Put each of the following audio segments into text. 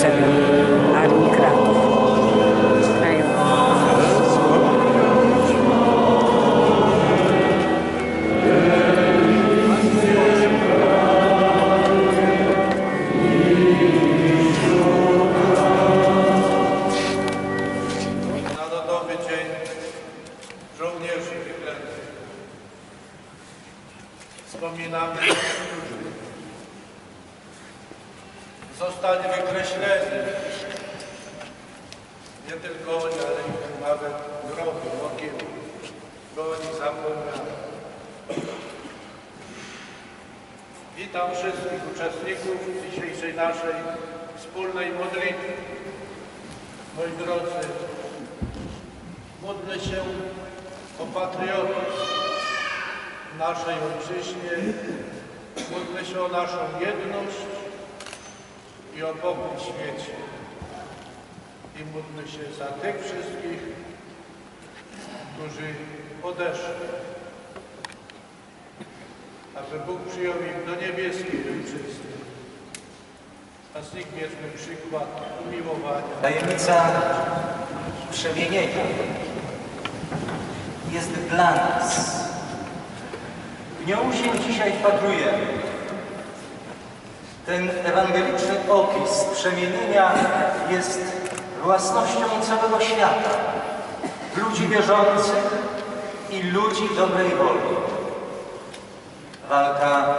segment. Naszej wspólnej modlitwy. Moi drodzy, módlę się o patriotyzm w naszej ojczyźnie, módlę się o naszą jedność i o pokój w świecie. I módlę się za tych wszystkich, którzy odeszli, aby Bóg przyjął ich do niebieskiej ojczyzny. Z przykład umiłowania. Tajemnica przemienienia jest dla nas. W nią się dzisiaj wpatrujemy. Ten ewangeliczny opis przemienienia jest własnością całego świata. Ludzi wierzących i ludzi dobrej woli. Walka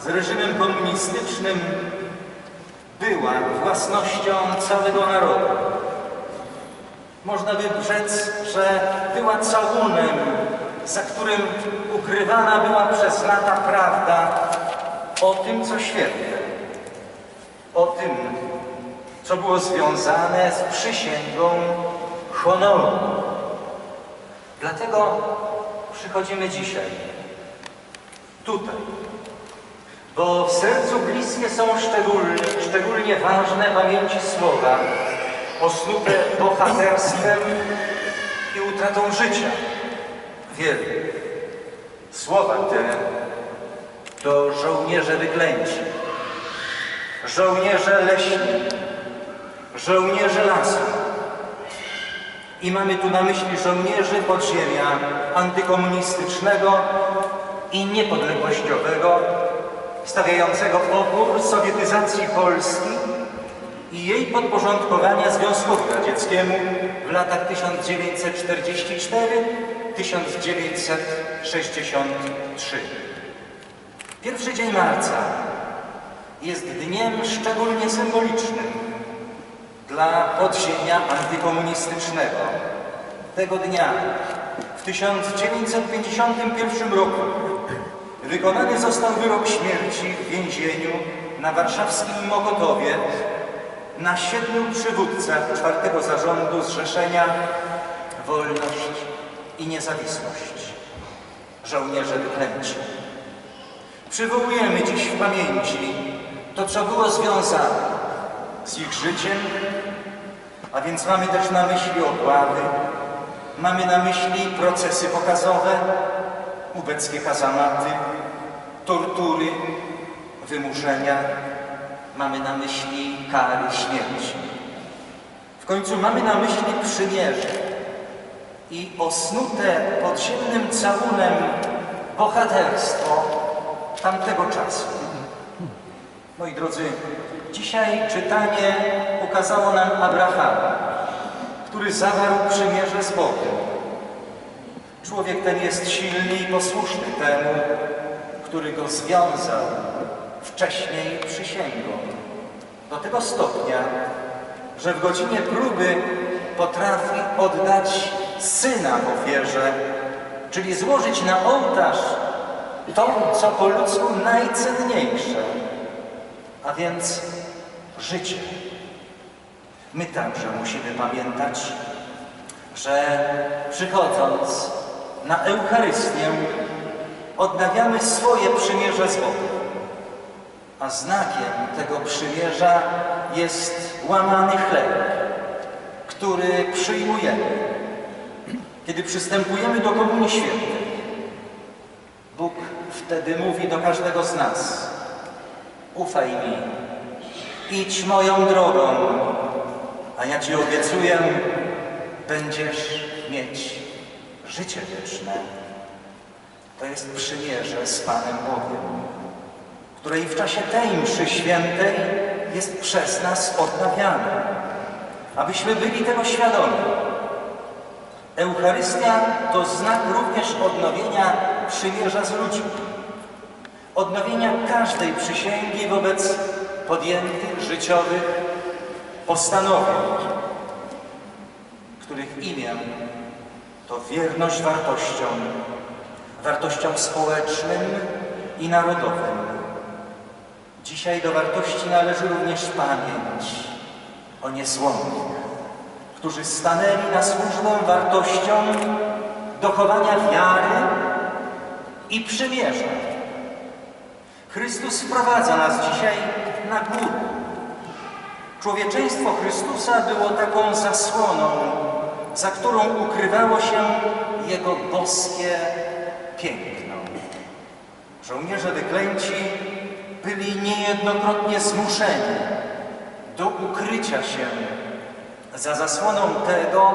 z reżimem komunistycznym była własnością całego narodu. Można by rzec, że była całunem, za którym ukrywana była przez lata prawda o tym, co święte, o tym, co było związane z przysięgą honoru. Dlatego przychodzimy dzisiaj, tutaj, bo w sercu bliskie są szczególnie, szczególnie ważne pamięci słowa, osnute bohaterstwem i utratą życia. Wielu. Słowa te to żołnierze wyklęci, żołnierze leśni, żołnierze lasu. I mamy tu na myśli żołnierzy podziemia antykomunistycznego i niepodległościowego, stawiającego opór sowietyzacji Polski i jej podporządkowania Związkowi Radzieckiemu w latach 1944-1963. Pierwszy dzień marca jest dniem szczególnie symbolicznym dla podziemia antykomunistycznego. Tego dnia w 1951 roku wykonany został wyrok śmierci w więzieniu na warszawskim Mokotowie na siedmiu przywódcach czwartego zarządu Zrzeszenia Wolność i Niezawisłość. Żołnierze wyklęci. Przywołujemy dziś w pamięci to, co było związane z ich życiem, a więc mamy też na myśli obławy, mamy na myśli procesy pokazowe, ubeckie kazamaty, tortury, wymuszenia, mamy na myśli kary śmierci. W końcu mamy na myśli przymierze i osnute podziemnym całunem bohaterstwo tamtego czasu. Moi drodzy, dzisiaj czytanie ukazało nam Abrahama, który zawarł przymierze z Bogiem. Człowiek ten jest silny i posłuszny temu, który go związał wcześniej przysięgą. Do tego stopnia, że w godzinie próby potrafi oddać syna w ofierze, czyli złożyć na ołtarz to, co po ludzku najcenniejsze, a więc życie. My także musimy pamiętać, że przychodząc na Eucharystię odnawiamy swoje przymierze z Bogiem. A znakiem tego przymierza jest łamany chleb, który przyjmujemy, kiedy przystępujemy do Komunii Świętej. Bóg wtedy mówi do każdego z nas: Ufaj mi, idź moją drogą, a ja Ci obiecuję, będziesz mieć życie wieczne. To jest przymierze z Panem Bogiem, które i w czasie tej mszy świętej jest przez nas odnawiane, abyśmy byli tego świadomi. Eucharystia to znak również odnowienia przymierza z ludźmi, odnowienia każdej przysięgi wobec podjętych życiowych postanowień. których imię to wierność wartościom, wartościom społecznym i narodowym. Dzisiaj do wartości należy również pamięć o niezłomnych, którzy stanęli na służbę wartościom dochowania wiary i przymierza. Chrystus wprowadza nas dzisiaj na górę. Człowieczeństwo Chrystusa było taką zasłoną, za którą ukrywało się Jego boskie piękno. Żołnierze wyklęci byli niejednokrotnie zmuszeni do ukrycia się za zasłoną tego,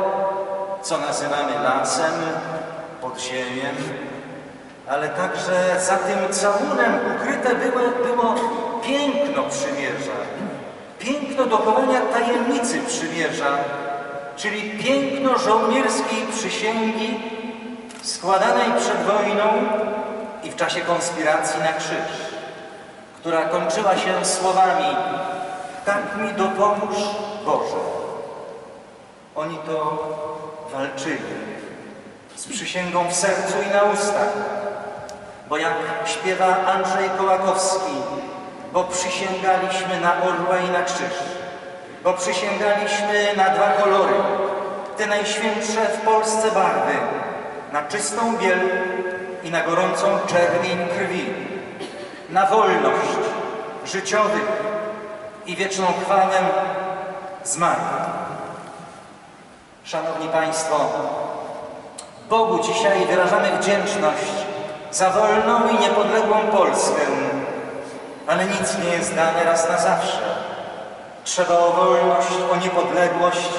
co nazywamy lasem, podziemiem, ale także za tym całunem ukryte było, było piękno przymierza, piękno dochowania tajemnicy przymierza, czyli piękno żołnierskiej przysięgi składanej przed wojną i w czasie konspiracji na krzyż, która kończyła się słowami tak mi dopomóż Boże. Oni to walczyli z przysięgą w sercu i na ustach, bo jak śpiewa Andrzej Kołakowski, bo przysięgaliśmy na orła i na krzyż, bo przysięgaliśmy na dwa kolory, te najświętsze w Polsce barwy, na czystą biel i na gorącą czerwień krwi, na wolność życiowych i wieczną chwałę zmarłych. Szanowni Państwo, Bogu dzisiaj wyrażamy wdzięczność za wolną i niepodległą Polskę, ale nic nie jest dane raz na zawsze. Trzeba o wolność, o niepodległość,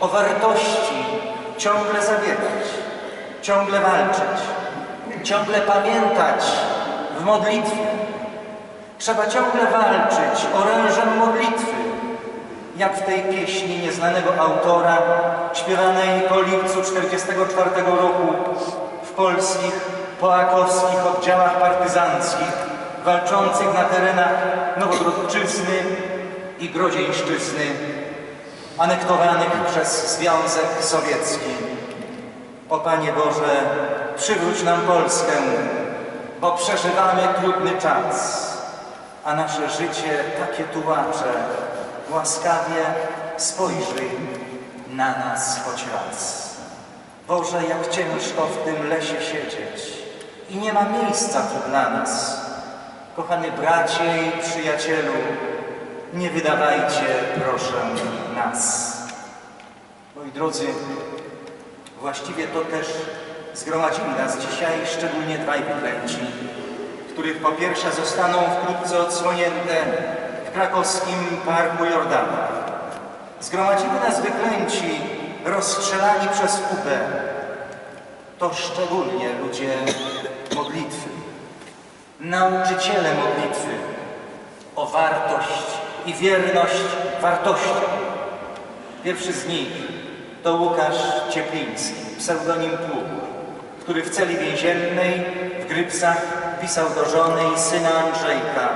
o wartości ciągle zabiegać, ciągle walczyć, ciągle pamiętać w modlitwie. Trzeba ciągle walczyć orężem modlitwy, jak w tej pieśni nieznanego autora, śpiewanej po lipcu 1944 roku w polskich, połakowskich oddziałach partyzanckich, walczących na terenach Nowogrodczyzny i Grodzieńszczyzny, anektowanych przez Związek Sowiecki. O Panie Boże, przywróć nam Polskę, bo przeżywamy trudny czas, a nasze życie takie tułacze. Łaskawie spojrzyj na nas choć raz. Boże, jak ciężko w tym lesie siedzieć i nie ma miejsca tu dla nas. Kochany bracie i przyjacielu, nie wydawajcie, proszę, nas. Moi drodzy, właściwie to też zgromadzili nas dzisiaj szczególnie dwaj wyklęci, których po pierwsze zostaną wkrótce odsłonięte w krakowskim Parku Jordana. Zgromadzili nas wyklęci, rozstrzelani przez UB. To szczególnie ludzie modlitwy, nauczyciele modlitwy o wartość i wierność wartościom. Pierwszy z nich to Łukasz Ciepliński, pseudonim Pług, który w celi więziennej w Grypsach pisał do żony i syna Andrzejka.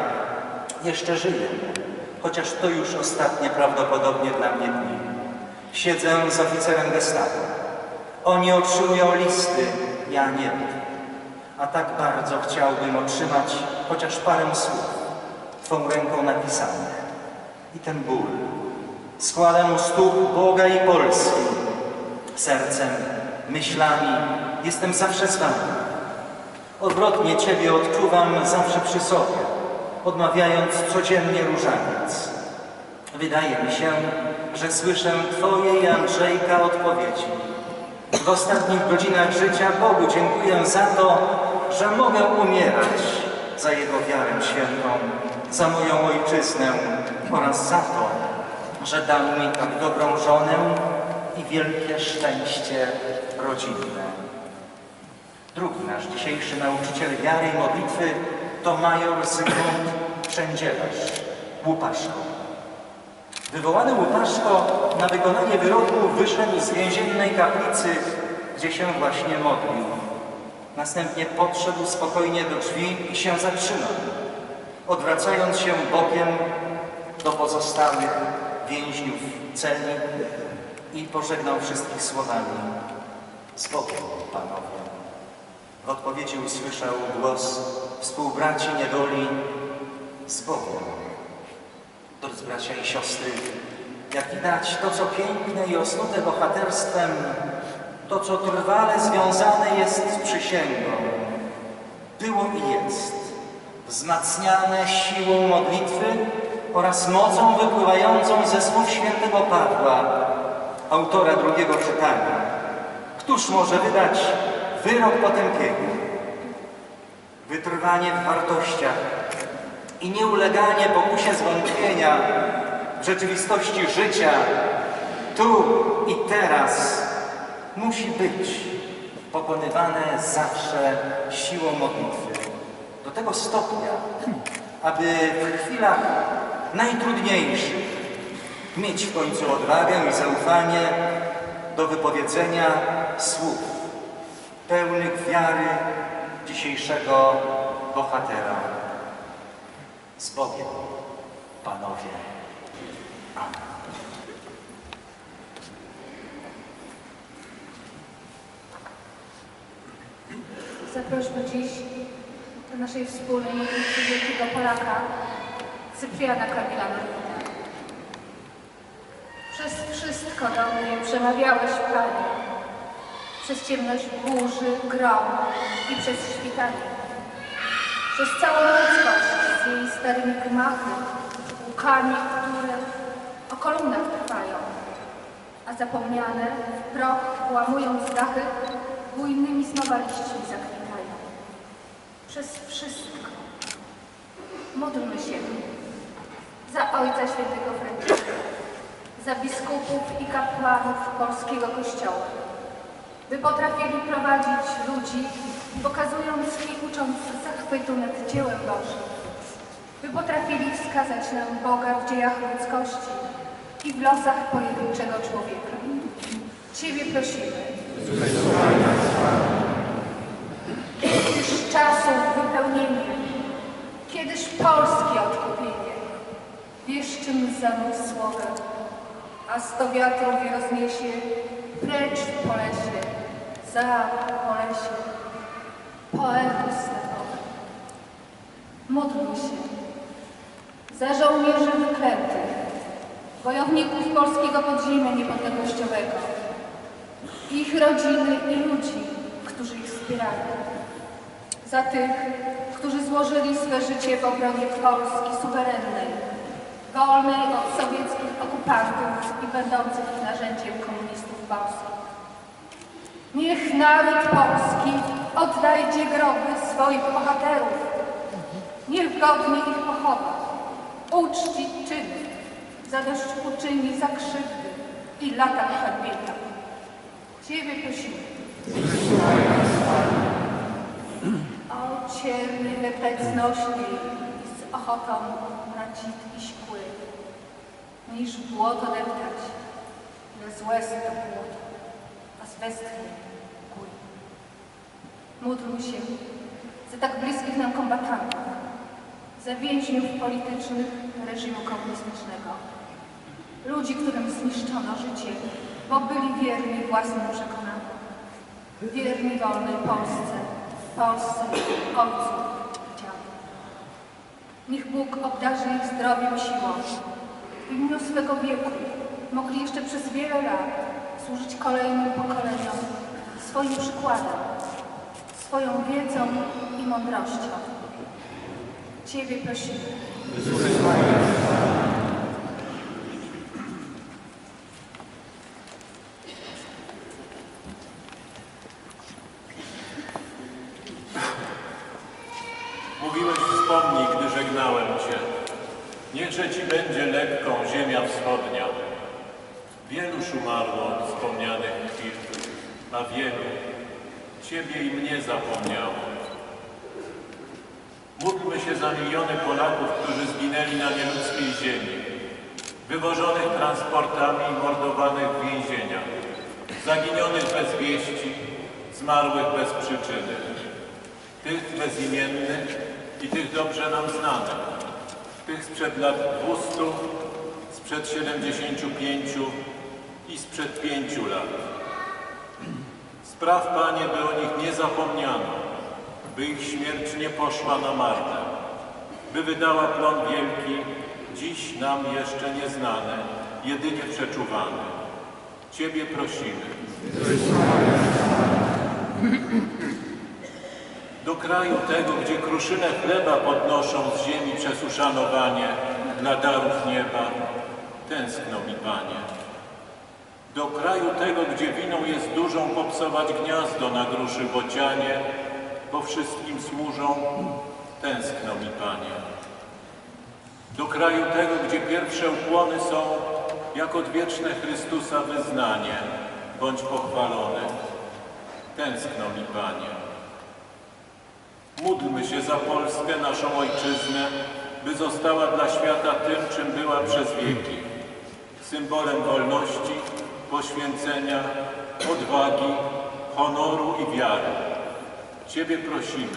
Jeszcze żyję, chociaż to już ostatnie prawdopodobnie dla mnie dni. Siedzę z oficerem gestapo. Oni otrzymują listy, ja nie. A tak bardzo chciałbym otrzymać chociaż parę słów, Twą ręką napisanych. I ten ból składam u stóp Boga i Polski. Sercem, myślami jestem zawsze z Wami. Odwrotnie Ciebie odczuwam zawsze przy sobie, odmawiając codziennie różaniec. Wydaje mi się, że słyszę Twoje i Andrzejka odpowiedzi. W ostatnich godzinach życia Bogu dziękuję za to, że mogę umierać za Jego wiarę świętą, za moją ojczyznę oraz za to, że dał mi tak dobrą żonę i wielkie szczęście rodzinne. Drugi nasz dzisiejszy nauczyciel wiary i modlitwy to major Zygmunt Przędzielarz, Łupaszko. Wywołany Łupaszko na wykonanie wyroku wyszedł z więziennej kaplicy, gdzie się właśnie modlił. Następnie podszedł spokojnie do drzwi i się zatrzymał, odwracając się bokiem do pozostałych więźniów celi i pożegnał wszystkich słowami Bogiem, panowie. W odpowiedzi usłyszał głos współbraci niewoli z Bogiem. Drodzy bracia i siostry, jak widać, to co piękne i osnute bohaterstwem, to co trwale związane jest z przysięgą, było i jest wzmacniane siłą modlitwy oraz mocą wypływającą ze słów świętego Pawła, autora drugiego czytania. Któż może wydać wyrok potępieniu? Wytrwanie w wartościach i nieuleganie pokusie zwątpienia w rzeczywistości życia tu i teraz musi być pokonywane zawsze siłą modlitwy. Do tego stopnia, aby w chwilach najtrudniejszych mieć w końcu odwagę i zaufanie do wypowiedzenia słów pełnych wiary dzisiejszego bohatera. Z Bogiem, panowie. Amen. Zaprośmy dziś do naszej wspólnej wielkiego Polaka, Cypriana Kamila Norwina. Przez wszystko do mnie przemawiałeś, Panie, przez ciemność burzy, grom i przez świtanie, przez całą ludzkość z jej starymi gmachy, łukami, które o kolumnach trwają, a zapomniane w proch, łamując dachy, bujnymi znowa liśćmi zakwitają. Przez wszystko módlmy się za Ojca Świętego Franciszka, za biskupów i kapłanów polskiego Kościoła, by potrafili prowadzić ludzi, pokazując i ucząc zachwytu nad dziełem Bożym, by potrafili wskazać nam Boga w dziejach ludzkości i w losach pojedynczego człowieka. Ciebie prosimy, Kiedyż czasów wypełnienie, kiedyż odkupienie, wiesz czym zamysłowem, a sto wiatrów je rozniesie precz w polesie, za polesie, poetów stepowy. Módlmy się za żołnierzy wyklętych, wojowników polskiego podziemia niepodległościowego, ich rodziny i ludzi, którzy ich wspierali. Za tych, którzy złożyli swe życie w obronie Polski suwerennej, wolnej od sowieckich okupantów i będących narzędziem komunistów polskich. Niech naród polski oddajcie groby swoich bohaterów. Niech godnie ich pochowa. Uczci czyny, zadośćuczyni za krzywdy i lata hańbienia. Ciebie prosimy. O cierny znośniej z ochotą na cit i szkły, niż błoto deptać, ile złe to błoto, a z westchnie góry. Módlmy się za tak bliskich nam kombatantów, za więźniów politycznych reżimu komunistycznego, ludzi, którym zniszczono życie, bo byli wierni własnym przekonaniom, wierni wolnej Polsce, Polsce ojców. Niech Bóg obdarzy ich zdrowiem siłą. W imieniu swego wieku mogli jeszcze przez wiele lat służyć kolejnym pokoleniom swoim przykładem, swoją wiedzą i mądrością. Ciebie prosimy. Mówiłeś wspomnij, gdy żegnałem Cię. Niechże Ci będzie lekką ziemia wschodnia. Wielu umarło od wspomnianych chwil, a wielu Ciebie i mnie zapomniało. Módlmy się za miliony Polaków, którzy zginęli na nieludzkiej ziemi, wywożonych transportami i mordowanych w więzieniach, zaginionych bez wieści, zmarłych bez przyczyny tych bezimiennych i tych dobrze nam znanych, tych sprzed lat 200, sprzed 75 i sprzed pięciu lat. Spraw, Panie, by o nich nie zapomniano, by ich śmierć nie poszła na marne, by wydała plon wielki, dziś nam jeszcze nieznany, jedynie przeczuwany. Ciebie prosimy. Do kraju tego, gdzie kruszynę chleba podnoszą z ziemi przez uszanowanie dla darów nieba, tęskno mi, Panie. Do kraju tego, gdzie winą jest dużą popsować gniazdo na gruszy bocianie, bo wszystkim służą, tęskno mi, Panie. Do kraju tego, gdzie pierwsze ukłony są jak odwieczne Chrystusa wyznanie, bądź pochwalony, tęskno mi, Panie. Módlmy się za Polskę, naszą ojczyznę, by została dla świata tym, czym była przez wieki. Symbolem wolności, poświęcenia, odwagi, honoru i wiary. Ciebie prosimy.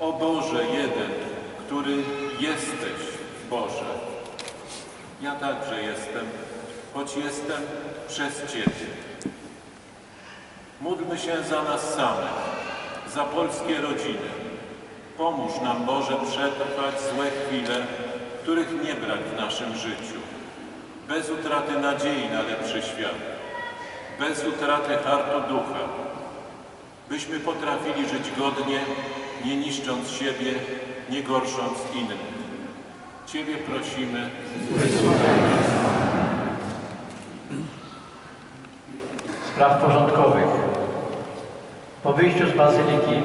O Boże jeden, który jesteś Boże. Ja także jestem, choć jestem przez Ciebie. Módlmy się za nas samych, za polskie rodziny. Pomóż nam, Boże, przetrwać złe chwile, których nie brak w naszym życiu. Bez utraty nadziei na lepszy świat. Bez utraty hartu ducha. Byśmy potrafili żyć godnie, nie niszcząc siebie, nie gorsząc innych. Ciebie prosimy. spraw porządkowych. Po wyjściu z bazyliki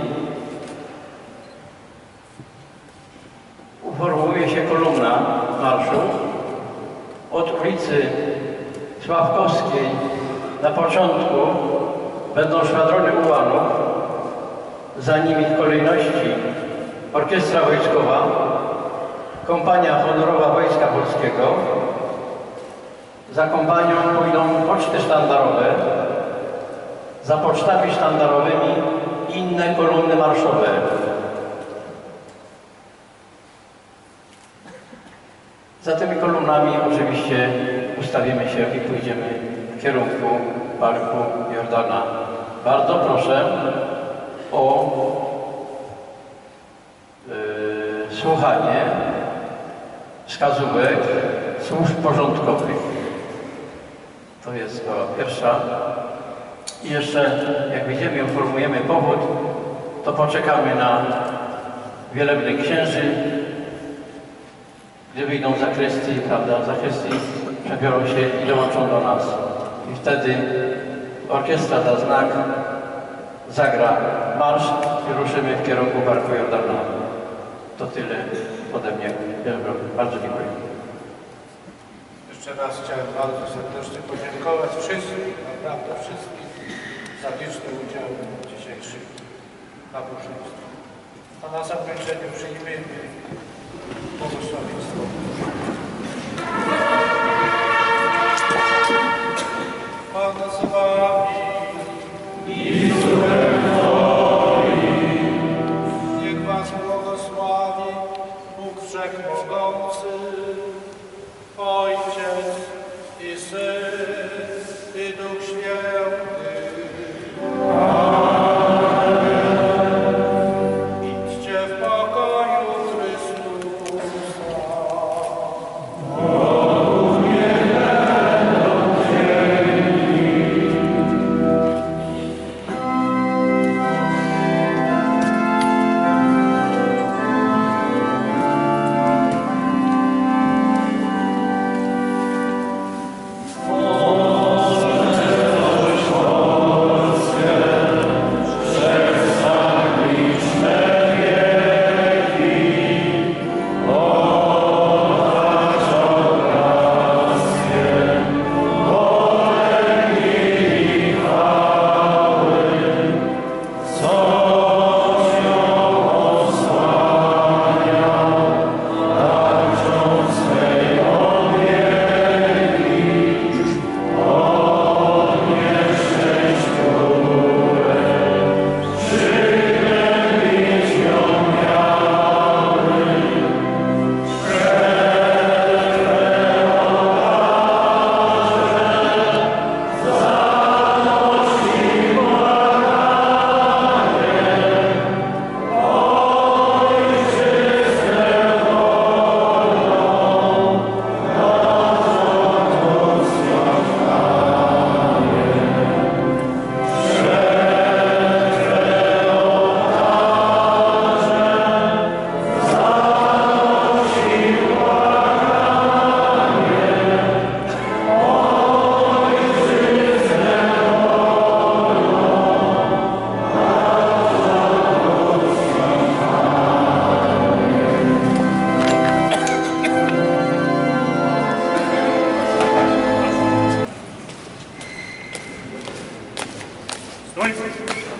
uformuje się kolumna marszu. Od ulicy Sławkowskiej. Na początku będą szwadrony ułanów, za nimi w kolejności orkiestra wojskowa, kompania honorowa Wojska Polskiego, za kompanią pójdą poczty sztandarowe, za pocztami sztandarowymi inne kolumny marszowe. Za tymi kolumnami oczywiście ustawimy się i pójdziemy w kierunku Parku Jordana. Bardzo proszę o yy, słuchanie wskazówek służb porządkowych. To jest sprawa pierwsza. I jeszcze, jak wyjdziemy i informujemy powód, to poczekamy na wielebnych księży, gdy wyjdą z zakrystii, prawda, z zakrystii przebiorą się i dołączą do nas. I wtedy orkiestra da znak, zagra marsz i ruszymy w kierunku Parku Jordana. To tyle ode mnie. Bardzo dziękuję. Jeszcze raz chciałem bardzo serdecznie podziękować wszystkim, naprawdę wszystkim za liczny udział w dzisiejszym nabożeństwie. A na zakończenie przyjmijmy błogosławieństwo. Twenty.